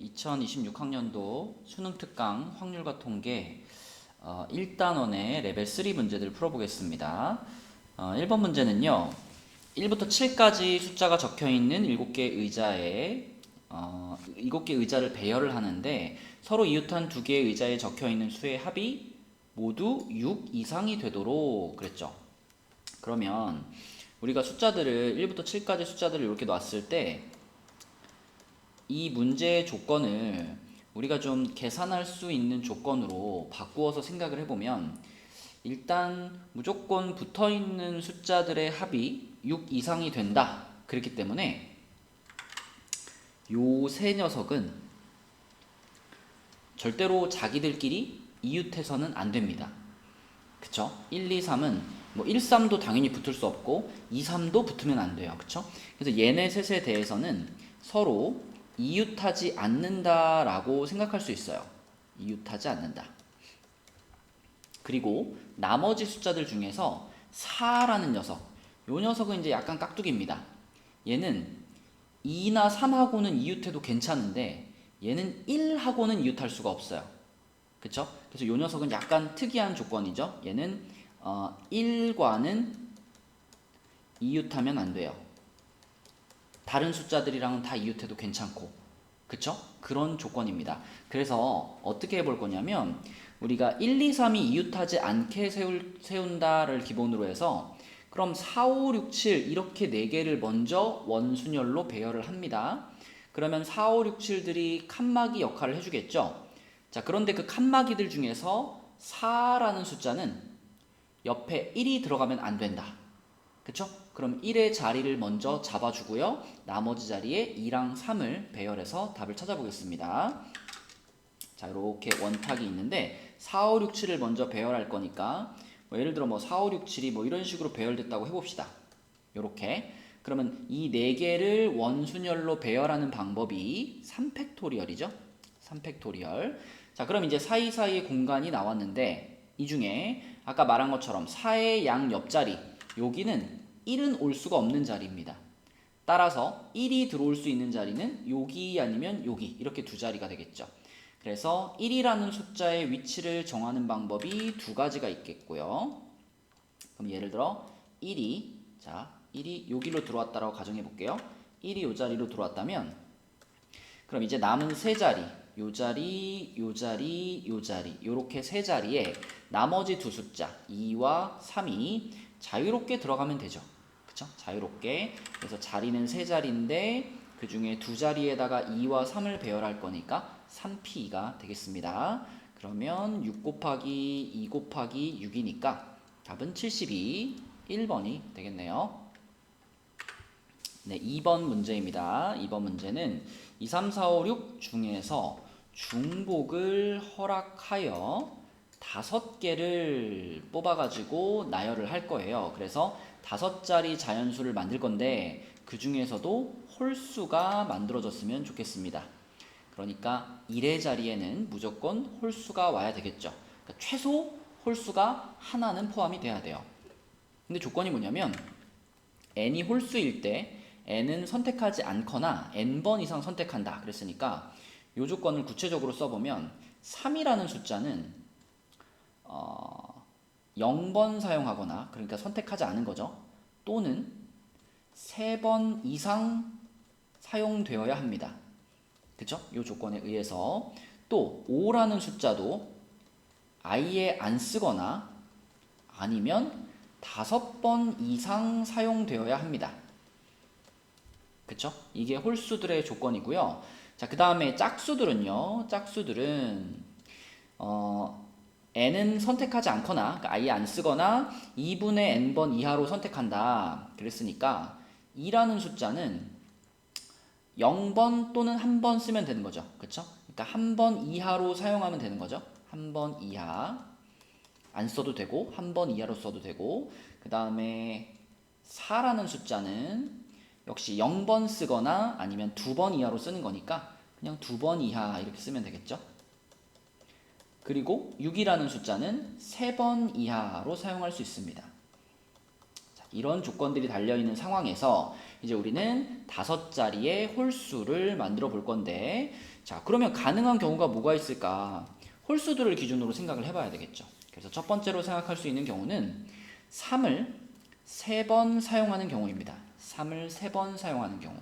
2026학년도 수능 특강 확률과 통계 어, 1단원의 레벨 3 문제들 풀어보겠습니다. 어, 1번 문제는요. 1부터 7까지 숫자가 적혀 있는 7개 의자에 어, 7개 의자를 배열을 하는데 서로 이웃한 두 개의 의자에 적혀 있는 수의 합이 모두 6 이상이 되도록 그랬죠. 그러면 우리가 숫자들을 1부터 7까지 숫자들을 이렇게 놨을 때 이 문제의 조건을 우리가 좀 계산할 수 있는 조건으로 바꾸어서 생각을 해보면 일단 무조건 붙어 있는 숫자들의 합이 6 이상이 된다. 그렇기 때문에 요 세 녀석은 절대로 자기들끼리 이웃해서는 안 됩니다. 그쵸? 1, 2, 3은 뭐 1, 3도 당연히 붙을 수 없고 2, 3도 붙으면 안 돼요. 그쵸? 그래서 얘네 셋에 대해서는 서로 이웃하지 않는다라고 생각할 수 있어요. 이웃하지 않는다. 그리고 나머지 숫자들 중에서 4라는 녀석. 요 녀석은 이제 약간 깍두기입니다. 얘는 2나 3하고는 이웃해도 괜찮은데 얘는 1하고는 이웃할 수가 없어요. 그쵸? 그래서 요 녀석은 약간 특이한 조건이죠. 얘는 어, 1과는 이웃하면 안 돼요. 다른 숫자들이랑은 다 이웃해도 괜찮고 그쵸? 그런 조건입니다. 그래서 어떻게 해볼 거냐면 우리가 1, 2, 3이 이웃하지 않게 세울, 세운다를 기본으로 해서 그럼 4, 5, 6, 7 이렇게 4개를 먼저 원순열로 배열을 합니다. 그러면 4, 5, 6, 7들이 칸막이 역할을 해주겠죠. 자 그런데 그 칸막이들 중에서 4라는 숫자는 옆에 1이 들어가면 안 된다. 그쵸? 그럼 1의 자리를 먼저 잡아주고요. 나머지 자리에 2랑 3을 배열해서 답을 찾아보겠습니다. 자, 이렇게 원탁이 있는데 4, 5, 6, 7을 먼저 배열할 거니까 뭐 예를 들어 뭐 4, 5, 6, 7이 뭐 이런 식으로 배열됐다고 해봅시다. 이렇게 그러면 이네 개를 원순열로 배열하는 방법이 3팩토리얼이죠. 3팩토리얼. 자, 그럼 이제 사이사이에 공간이 나왔는데 이 중에 아까 말한 것처럼 4의 양 옆자리 여기는 1은 올 수가 없는 자리입니다. 따라서 1이 들어올 수 있는 자리는 여기 아니면 여기 이렇게 두 자리가 되겠죠. 그래서 1이라는 숫자의 위치를 정하는 방법이 두 가지가 있겠고요. 그럼 예를 들어 1이 자 1이 여기로 들어왔다라고 가정해 볼게요. 1이 요 자리로 들어왔다면 그럼 이제 남은 세 자리 요 자리, 요 자리, 요 자리 요렇게 세 자리에 나머지 두 숫자 2와 3이 자유롭게 들어가면 되죠. 그쵸? 자유롭게. 그래서 자리는 세 자리인데 그 중에 두 자리에다가 2와 3을 배열할 거니까 3p가 되겠습니다. 그러면 6 곱하기 2 곱하기 6이니까 답은 72, 1번이 되겠네요. 네, 2번 문제입니다. 2번 문제는 2, 3, 4, 5, 6 중에서 중복을 허락하여 다섯 개를 뽑아가지고 나열을 할 거예요. 그래서 다섯 자리 자연수를 만들 건데 그 중에서도 홀수가 만들어졌으면 좋겠습니다. 그러니까 1의 자리에는 무조건 홀수가 와야 되겠죠. 그러니까 최소 홀수가 하나는 포함이 돼야 돼요. 근데 조건이 뭐냐면 n이 홀수일 때 n은 선택하지 않거나 n번 이상 선택한다 그랬으니까 이 조건을 구체적으로 써보면 3이라는 숫자는 어, 0번 사용하거나 그러니까 선택하지 않은 거죠. 또는 3번 이상 사용되어야 합니다. 그죠? 이 조건에 의해서 또 5라는 숫자도 아예 안 쓰거나 아니면 다섯 번 이상 사용되어야 합니다. 그쵸? 이게 홀수들의 조건이고요. 자, 그 다음에 짝수들은요. 짝수들은 어, n은 선택하지 않거나 그러니까 아예 안 쓰거나 2분의 n번 이하로 선택한다. 그랬으니까 2라는 숫자는 0번 또는 한 번 쓰면 되는 거죠. 그쵸? 그러니까 한 번 이하로 사용하면 되는 거죠. 한 번 이하 안 써도 되고 한 번 이하로 써도 되고 그 다음에 4라는 숫자는 역시 0번 쓰거나 아니면 두 번 이하로 쓰는 거니까 그냥 두 번 이하 이렇게 쓰면 되겠죠. 그리고 6이라는 숫자는 세번 이하로 사용할 수 있습니다. 자, 이런 조건들이 달려있는 상황에서 이제 우리는 다섯 자리의 홀수를 만들어 볼 건데 자 그러면 가능한 경우가 뭐가 있을까 홀수들을 기준으로 생각을 해봐야 되겠죠 그래서 첫 번째로 생각할 수 있는 경우는 3을 세번 사용하는 경우입니다 3을 세번 사용하는 경우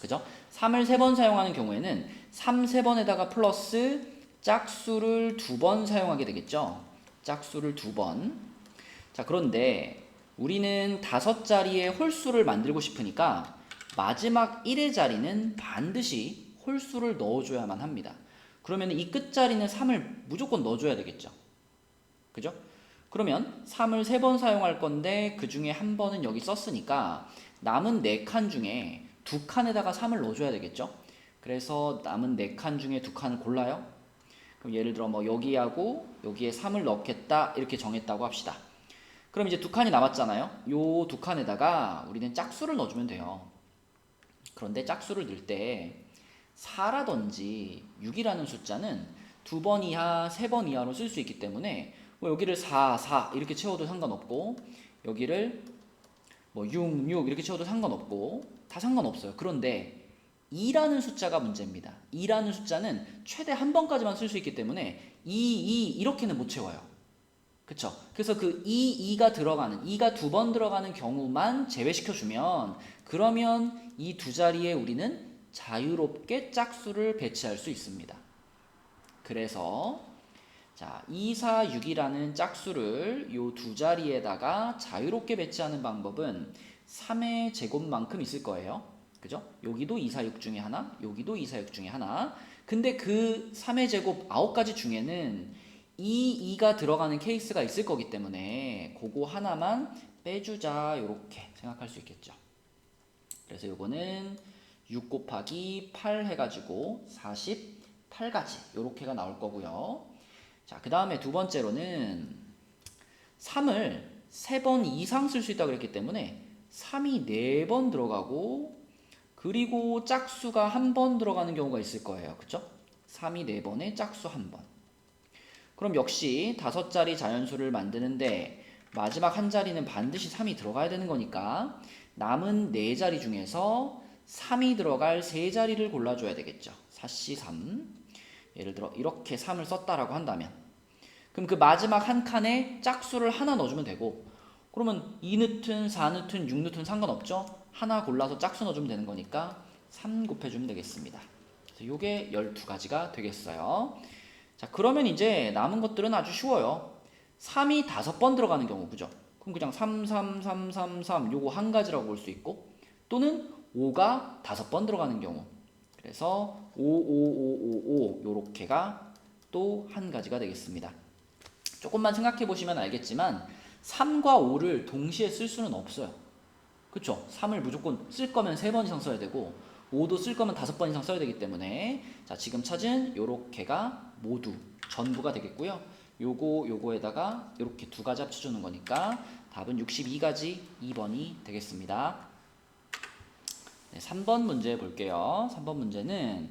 그죠? 3을 세번 사용하는 경우에는 3 세번에다가 플러스 짝수를 두 번 사용하게 되겠죠. 짝수를 두 번. 자, 그런데 우리는 다섯 자리의 홀수를 만들고 싶으니까 마지막 1의 자리는 반드시 홀수를 넣어줘야만 합니다. 그러면 이 끝자리는 3을 무조건 넣어줘야 되겠죠. 그죠? 그러면 3을 세번 사용할 건데 그 중에 한 번은 여기 썼으니까 남은 네칸 중에 두 칸에다가 3을 넣어줘야 되겠죠. 그래서 남은 네칸 중에 두 칸을 골라요. 그럼 예를 들어 뭐 여기하고 여기에 3을 넣겠다 이렇게 정했다고 합시다. 그럼 이제 두 칸이 남았잖아요. 요 두 칸에다가 우리는 짝수를 넣어주면 돼요. 그런데 짝수를 넣을 때 4라든지 6이라는 숫자는 두 번 이하, 세 번 이하로 쓸 수 있기 때문에 뭐 여기를 4, 4 이렇게 채워도 상관없고 여기를 뭐 6, 6 이렇게 채워도 상관없고 다 상관없어요. 그런데 2라는 숫자가 문제입니다. 2라는 숫자는 최대 한 번까지만 쓸 수 있기 때문에 2, 2 이렇게는 못 채워요. 그쵸? 그래서 그 2, 2가 들어가는, 2가 두 번 들어가는 경우만 제외시켜주면 그러면 이 두 자리에 우리는 자유롭게 짝수를 배치할 수 있습니다. 그래서 자, 2, 4, 6이라는 짝수를 이 두 자리에다가 자유롭게 배치하는 방법은 3의 제곱만큼 있을 거예요. 그죠? 여기도 2, 4, 6 중에 하나, 여기도 2, 4, 6 중에 하나. 근데 그 3의 제곱 9가지 중에는 2, 2가 들어가는 케이스가 있을 거기 때문에 그거 하나만 빼주자 이렇게 생각할 수 있겠죠. 그래서 요거는 6 곱하기 8 해가지고 48가지 이렇게가 나올 거고요. 자, 그 다음에 두 번째로는 3을 3번 이상 쓸 수 있다고 그랬기 때문에 3이 4번 들어가고 그리고 짝수가 한 번 들어가는 경우가 있을 거예요. 그쵸? 3이 4번에 짝수 한 번. 그럼 역시 다섯 자리 자연수를 만드는데 마지막 한 자리는 반드시 3이 들어가야 되는 거니까 남은 네 자리 중에서 3이 들어갈 세 자리를 골라줘야 되겠죠. 4C 3. 예를 들어 이렇게 3을 썼다라고 한다면 그럼 그 마지막 한 칸에 짝수를 하나 넣어주면 되고 그러면 2누튼, 4누튼, 6누튼 상관없죠? 하나 골라서 짝수 넣어주면 되는 거니까 3 곱해주면 되겠습니다. 요게 12가지가 되겠어요. 자, 그러면 이제 남은 것들은 아주 쉬워요. 3이 다섯 번 들어가는 경우, 그죠? 그럼 그냥 3, 3, 3, 3, 3 요거 한 가지라고 볼 수 있고 또는 5가 다섯 번 들어가는 경우 그래서 5, 5, 5, 5, 5 요렇게가 또 한 가지가 되겠습니다. 조금만 생각해 보시면 알겠지만 3과 5를 동시에 쓸 수는 없어요. 그쵸? 3을 무조건 쓸 거면 3번 이상 써야 되고 5도 쓸 거면 5번 이상 써야 되기 때문에 자 지금 찾은 요렇게가 모두 전부가 되겠고요. 요거 요거에다가 이렇게 두 가지 합쳐주는 거니까 답은 62가지 2번이 되겠습니다. 네, 3번 문제 볼게요. 3번 문제는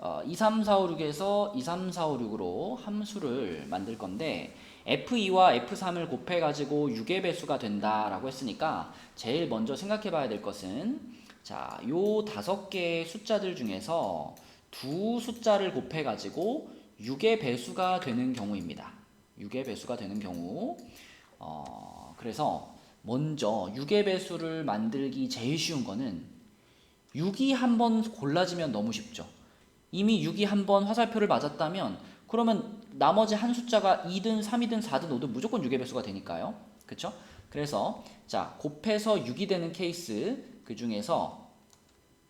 어, 2, 3, 4, 5, 6에서 2, 3, 4, 5, 6으로 함수를 만들 건데 F2와 F3을 곱해가지고 6의 배수가 된다라고 했으니까 제일 먼저 생각해 봐야 될 것은 자, 요 다섯 개의 숫자들 중에서 두 숫자를 곱해가지고 6의 배수가 되는 경우입니다. 6의 배수가 되는 경우. 어, 그래서 먼저 6의 배수를 만들기 제일 쉬운 거는 6이 한 번 골라지면 너무 쉽죠. 이미 6이 한 번 화살표를 맞았다면 그러면 나머지 한 숫자가 2든 3이든 4든 5든 무조건 6의 배수가 되니까요. 그렇죠? 그래서 자, 곱해서 6이 되는 케이스 그 중에서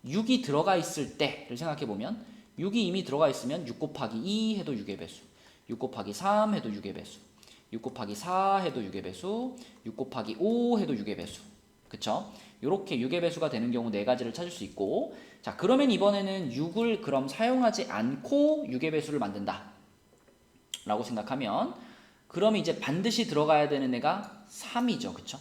6이 들어가 있을 때를 생각해 보면 6이 이미 들어가 있으면 6 곱하기 2 해도 6의 배수. 6 곱하기 3 해도 6의 배수. 6 곱하기 4 해도 6의 배수. 6 곱하기 5 해도 6의 배수. 그쵸? 이렇게 6의 배수가 되는 경우 네 가지를 찾을 수 있고 자 그러면 이번에는 6을 그럼 사용하지 않고 6의 배수를 만든다 라고 생각하면 그러면 이제 반드시 들어가야 되는 애가 3이죠 그쵸?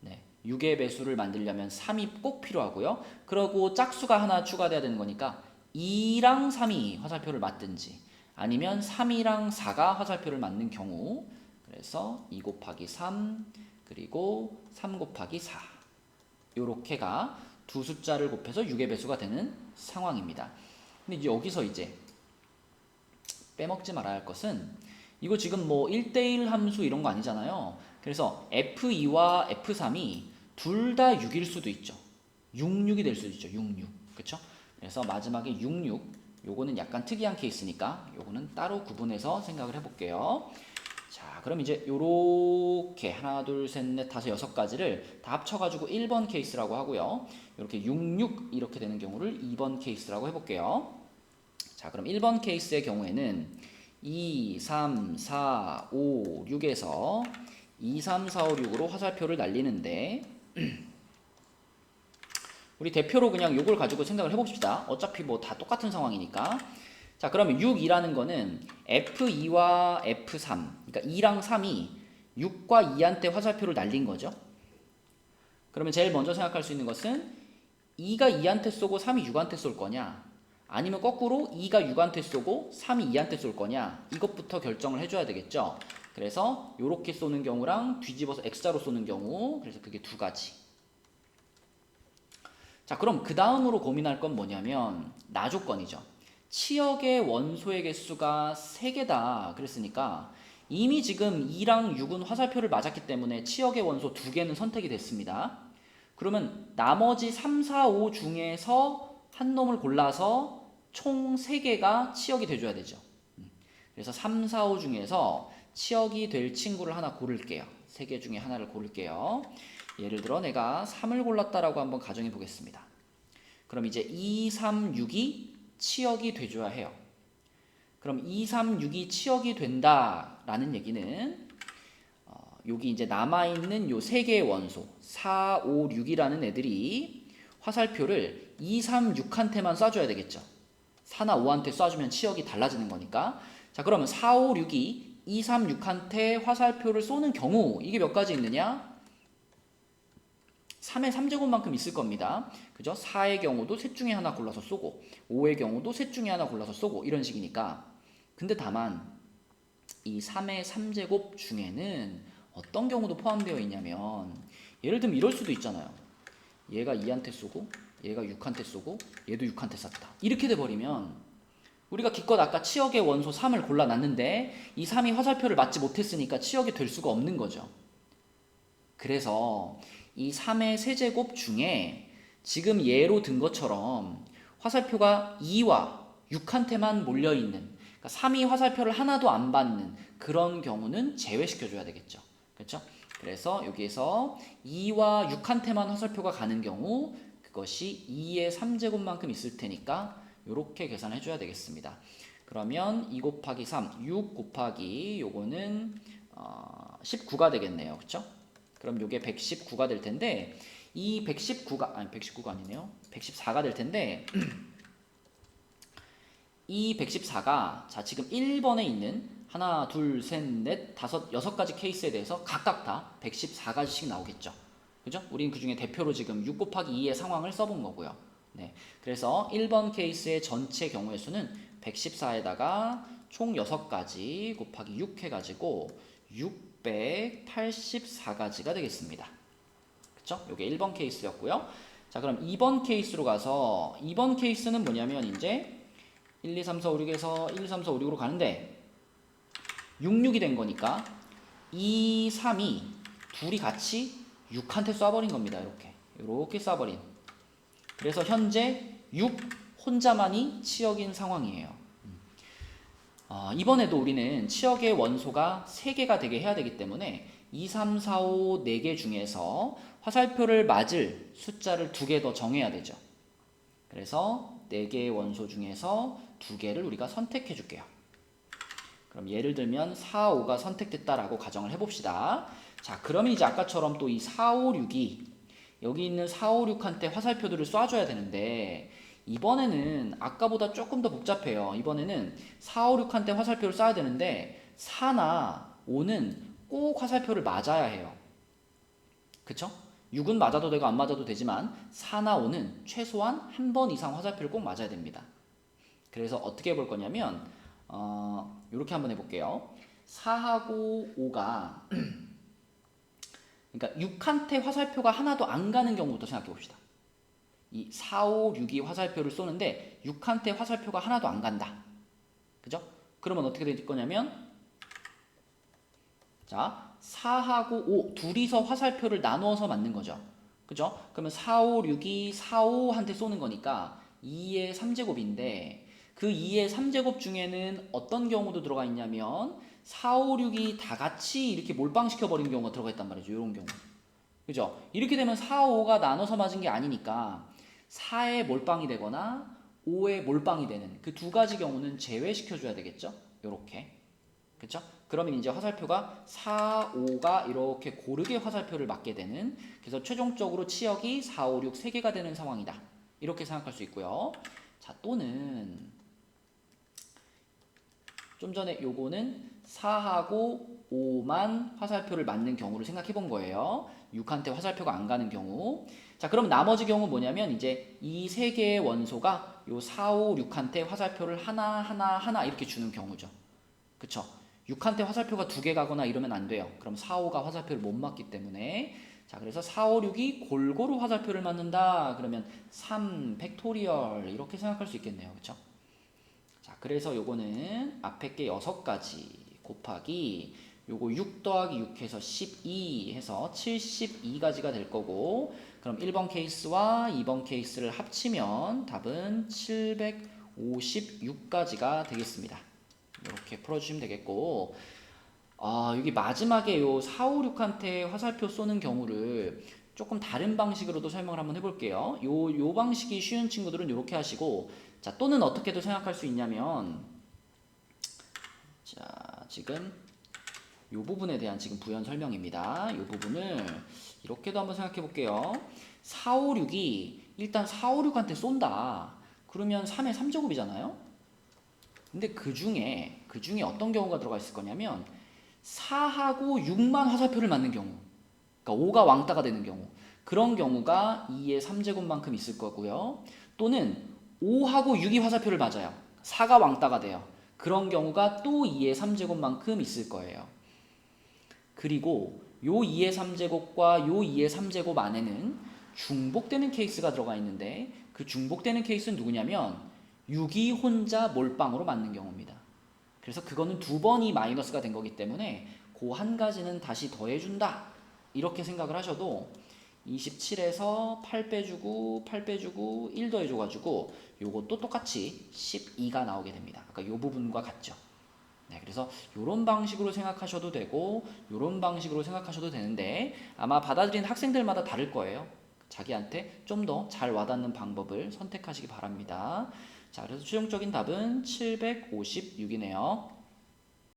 네, 6의 배수를 만들려면 3이 꼭 필요하고요 그러고 짝수가 하나 추가돼야 되는 거니까 2랑 3이 화살표를 맞든지 아니면 3이랑 4가 화살표를 맞는 경우 그래서 2 곱하기 3, 그 그리고 3 곱하기 4 요렇게가 두 숫자를 곱해서 6의 배수가 되는 상황입니다. 근데 이제 여기서 이제 빼먹지 말아야 할 것은 이거 지금 뭐 1대1 함수 이런 거 아니잖아요. 그래서 F2와 F3이 둘 다 6일 수도 있죠. 66이 될 수도 있죠. 66. 그쵸? 그래서 마지막에 66 요거는 약간 특이한 케이스니까 요거는 따로 구분해서 생각을 해 볼게요. 자, 그럼 이제 요렇게 하나, 둘, 셋, 넷, 다섯, 여섯 가지를 다 합쳐 가지고 1번 케이스라고 하고요. 이렇게 66 이렇게 되는 경우를 2번 케이스라고 해 볼게요. 자, 그럼 1번 케이스의 경우에는 2, 3, 4, 5, 6에서 2, 3, 4, 5, 6으로 화살표를 날리는데 우리 대표로 그냥 요걸 가지고 생각을 해봅시다. 어차피 뭐 다 똑같은 상황이니까. 자, 그러면 6이라는 거는 F2와 F3, 그러니까 2랑 3이 6과 2한테 화살표를 날린 거죠. 그러면 제일 먼저 생각할 수 있는 것은 2가 2한테 쏘고 3이 6한테 쏠 거냐? 아니면 거꾸로 2가 6한테 쏘고 3이 2한테 쏠 거냐? 이것부터 결정을 해줘야 되겠죠. 그래서 이렇게 쏘는 경우랑 뒤집어서 X자로 쏘는 경우, 그래서 그게 두 가지. 자, 그럼 그 다음으로 고민할 건 뭐냐면 나 조건이죠. 치역의 원소의 개수가 3개다 그랬으니까 이미 지금 2랑 6은 화살표를 맞았기 때문에 치역의 원소 2개는 선택이 됐습니다. 그러면 나머지 3, 4, 5 중에서 한 놈을 골라서 총 3개가 치역이 돼줘야 되죠. 음. 그래서 3, 4, 5 중에서 치역이 될 친구를 하나 고를게요. 3개 중에 하나를 고를게요. 예를 들어 내가 3을 골랐다라고 한번 가정해 보겠습니다. 그럼 이제 2, 3, 6이 치역이 돼줘야 해요. 그럼 2, 3, 6이 치역이 된다라는 얘기는 어, 여기 이제 남아있는 요세 개의 원소 4, 5, 6이라는 애들이 화살표를 2, 3, 6한테만 쏴줘야 되겠죠. 4나 5한테 쏴주면 치역이 달라지는 거니까 자 그러면 4, 5, 6이 2, 3, 6한테 화살표를 쏘는 경우 이게 몇 가지 있느냐? 3의 3제곱만큼 있을 겁니다. 그죠? 4의 경우도 셋 중에 하나 골라서 쏘고 5의 경우도 셋 중에 하나 골라서 쏘고 이런 식이니까 근데 다만 이 3의 3제곱 중에는 어떤 경우도 포함되어 있냐면 예를 들면 이럴 수도 있잖아요. 얘가 2한테 쏘고 얘가 6한테 쏘고 얘도 6한테 쐈다. 이렇게 돼 버리면 우리가 기껏 아까 치역의 원소 3을 골라놨는데 이 3이 화살표를 맞지 못했으니까 치역이 될 수가 없는 거죠. 그래서 이 3의 세제곱 중에 지금 예로 든 것처럼 화살표가 2와 6한테만 몰려있는 그러니까 3이 화살표를 하나도 안 받는 그런 경우는 제외시켜줘야 되겠죠. 그렇죠? 그래서 여기에서 2와 6한테만 화살표가 가는 경우 그것이 2의 3제곱만큼 있을 테니까 이렇게 계산해 줘야 되겠습니다. 그러면 2 곱하기 3, 6 곱하기 요거는 어, 19가 되겠네요. 그렇죠? 그럼 요게 119가 될 텐데 이 119가 아니 119가 아니네요. 114가 될 텐데 이 114가 자 지금 1번에 있는 하나, 둘, 셋, 넷, 다섯, 여섯 가지 케이스에 대해서 각각 다 114가지씩 나오겠죠. 그죠? 우린 그 중에 대표로 지금 6 곱하기 2의 상황을 써본 거고요. 네. 그래서 1번 케이스의 전체 경우의 수는 114에다가 총 6가지 곱하기 6 해가지고 684가지가 되겠습니다. 그쵸? 요게 1번 케이스였고요. 자, 그럼 2번 케이스로 가서 2번 케이스는 뭐냐면 이제 1, 2, 3, 4, 5, 6에서 1, 2, 3, 4, 5, 6으로 가는데 66이 된 거니까 2, 3이 둘이 같이 6한테 쏴버린 겁니다. 이렇게. 이렇게 쏴버린. 그래서 현재 6 혼자만이 치역인 상황이에요. 어, 이번에도 우리는 치역의 원소가 3개가 되게 해야 되기 때문에 2, 3, 4, 5, 4개 중에서 화살표를 맞을 숫자를 2개 더 정해야 되죠. 그래서 4개의 원소 중에서 2개를 우리가 선택해 줄게요. 그럼 예를 들면 4, 5가 선택됐다라고 가정을 해봅시다. 자, 그러면 이제 아까처럼 또 이 4, 5, 6이 여기 있는 4, 5, 6한테 화살표들을 쏴줘야 되는데 이번에는 아까보다 조금 더 복잡해요. 이번에는 4, 5, 6한테 화살표를 쏴야 되는데 4나 5는 꼭 화살표를 맞아야 해요. 그쵸? 6은 맞아도 되고 안 맞아도 되지만 4나 5는 최소한 한 번 이상 화살표를 꼭 맞아야 됩니다. 그래서 어떻게 해볼 거냐면 어, 이렇게 한번 해볼게요. 4하고 5가 그러니까 6한테 화살표가 하나도 안 가는 경우부터 생각해 봅시다. 이 4, 5, 6이 화살표를 쏘는데 6한테 화살표가 하나도 안 간다. 그죠? 그러면 어떻게 될 거냐면 자, 4하고 5 둘이서 화살표를 나누어서 맞는 거죠. 그죠? 그러면 4, 5, 6이 4, 5한테 쏘는 거니까 2의 3제곱인데 그 2의 3제곱 중에는 어떤 경우도 들어가 있냐면 4, 5, 6이 다 같이 이렇게 몰빵시켜 버린 경우가 들어가 있단 말이죠. 이런 경우. 그죠? 이렇게 되면 4, 5가 나눠서 맞은 게 아니니까 4에 몰빵이 되거나 5에 몰빵이 되는 그 두 가지 경우는 제외시켜 줘야 되겠죠? 요렇게. 그렇죠? 그러면 이제 화살표가 4, 5가 이렇게 고르게 화살표를 맞게 되는 그래서 최종적으로 치역이 4, 5, 6 3개가 되는 상황이다. 이렇게 생각할 수 있고요. 자, 또는 좀 전에 요거는 4하고 5만 화살표를 맞는 경우를 생각해 본 거예요. 6한테 화살표가 안 가는 경우. 자, 그럼 나머지 경우 뭐냐면 이제 이 세 개의 원소가 요 4, 5, 6한테 화살표를 하나 하나 하나 이렇게 주는 경우죠. 그쵸? 6한테 화살표가 두 개 가거나 이러면 안 돼요. 그럼 4, 5가 화살표를 못 맞기 때문에 자, 그래서 4, 5, 6이 골고루 화살표를 맞는다. 그러면 3 팩토리얼 이렇게 생각할 수 있겠네요. 그쵸? 자, 그래서 요거는 앞에 게 6가지 곱하기 요거 6 더하기 6 해서 12 해서 72가지가 될 거고 그럼 1번 케이스와 2번 케이스를 합치면 답은 756가지가 되겠습니다. 이렇게 풀어주시면 되겠고 아 여기 마지막에 요 4, 5, 6한테 화살표 쏘는 경우를 조금 다른 방식으로도 설명을 한번 해볼게요. 요, 요 방식이 쉬운 친구들은 이렇게 하시고 자 또는 어떻게도 생각할 수 있냐면 자 지금 요 부분에 대한 지금 부연 설명입니다. 요 부분을 이렇게도 한번 생각해 볼게요. 4, 5, 6이 일단 4, 5, 6한테 쏜다. 그러면 3의 3제곱이잖아요. 근데 그 중에 그 중에 어떤 경우가 들어가 있을 거냐면 4하고 6만 화살표를 맞는 경우. 그러니까 5가 왕따가 되는 경우. 그런 경우가 2의 3제곱만큼 있을 거고요. 또는 5하고 6이 화살표를 맞아요. 4가 왕따가 돼요. 그런 경우가 또 2의 3제곱만큼 있을 거예요. 그리고 요 2의 3제곱과 요 2의 3제곱 안에는 중복되는 케이스가 들어가 있는데 그 중복되는 케이스는 누구냐면 6이 혼자 몰빵으로 맞는 경우입니다. 그래서 그거는 두 번이 마이너스가 된 거기 때문에 그 한 가지는 다시 더해준다. 이렇게 생각을 하셔도 27에서 8 빼주고 8 빼주고 1 더해줘가지고 요것도 똑같이 12가 나오게 됩니다. 아까 요 부분과 같죠. 네, 그래서 이런 방식으로 생각하셔도 되고 이런 방식으로 생각하셔도 되는데 아마 받아들이는 학생들마다 다를 거예요. 자기한테 좀 더 잘 와닿는 방법을 선택하시기 바랍니다. 자, 그래서 최종적인 답은 756이네요.